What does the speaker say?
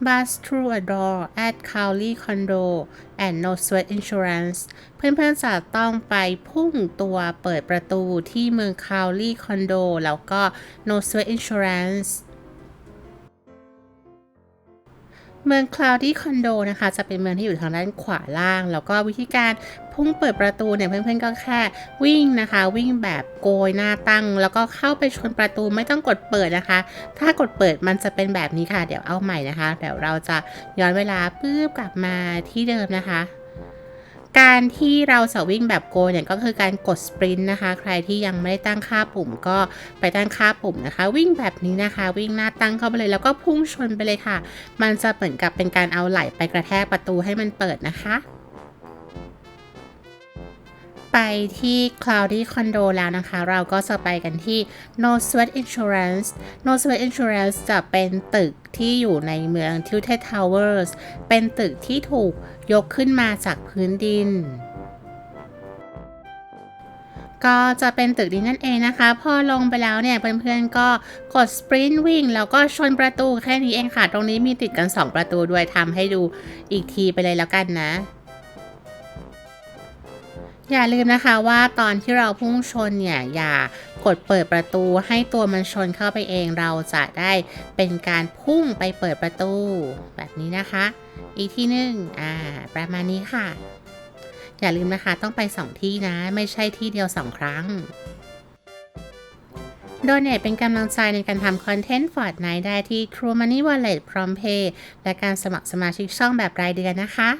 Bus through a door at Cowley Condo and No Sweat Insurance เพื่อนๆจะต้องไปพุ่งตัวเปิดประตูที่เมือง Cowley Condo แล้วก็ No Sweat Insurance เมือง Cloudy Condo นะคะจะเป็นเมืองที่อยู่ทางด้านขวาล่าง แล้วก็วิธีการพุ่งเปิดประตูเนี่ยเพื่อนๆก็แค่วิ่งนะคะ วิ่งแบบโกยหน้าตั้ง แล้วก็เข้าไปชนประตูไม่ต้องกดเปิดนะคะ ถ้ากดเปิดมันจะเป็นแบบนี้ค่ะ เดี๋ยวเอาใหม่นะคะ เดี๋ยวเราจะย้อนเวลาปื๊บกลับมาที่เดิมนะคะ การที่เราจะวิ่งแบบโกเนี่ยก็คือการกดสปรินต์นะคะ ใครที่ยังไม่ได้ตั้งค่าปุ่มก็ไปตั้งค่าปุ่มนะคะ วิ่งแบบนี้นะคะ วิ่งหน้าตั้งเข้าไปเลย แล้วก็พุ่งชนไปเลยค่ะ มันจะเหมือนกับเป็นการเอาไหล่ไปกระแทกประตูให้มันเปิดนะคะ ไปที่ Cloudy Condo แล้วนะคะ เราก็จะไปกันที่ No Sweat Insurance No Sweat Insurance จะเป็นตึกที่อยู่ในเมือง Tilted Towers เป็นตึกที่ถูกยกขึ้นมาจากพื้นดินก็จะเป็นตึกนี้นั่นเองนะคะ พอลงไปแล้วเนี่ยเพื่อนๆก็กดสปรินต์วิ่งแล้วก็ชนประตูแค่นี้เองค่ะ ตรงนี้มีติดกัน 2 ประตูด้วยทำให้ดูอีกทีไปเลยแล้วกันนะ อย่าลืมนะคะว่าตอนที่เราพุ่งชนเนี่ย อย่ากดเปิดประตูให้ตัวมันชนเข้าไปเองเราจะได้เป็นการพุ่งไปเปิดประตู แบบนี้นะคะ อีกที่หนึ่งอ่าประมาณนี้ค่ะ อย่าลืมนะคะต้องไปสองที่นะ ไม่ใช่ที่เดียวสองครั้งโดเนทเป็นกำลังใจในการทำคอนเทนต์ Fortnite ได้ที่ True Money Wallet พร้อมเพย์และการสมัครสมาชิกช่องแบบรายเดือนนะคะ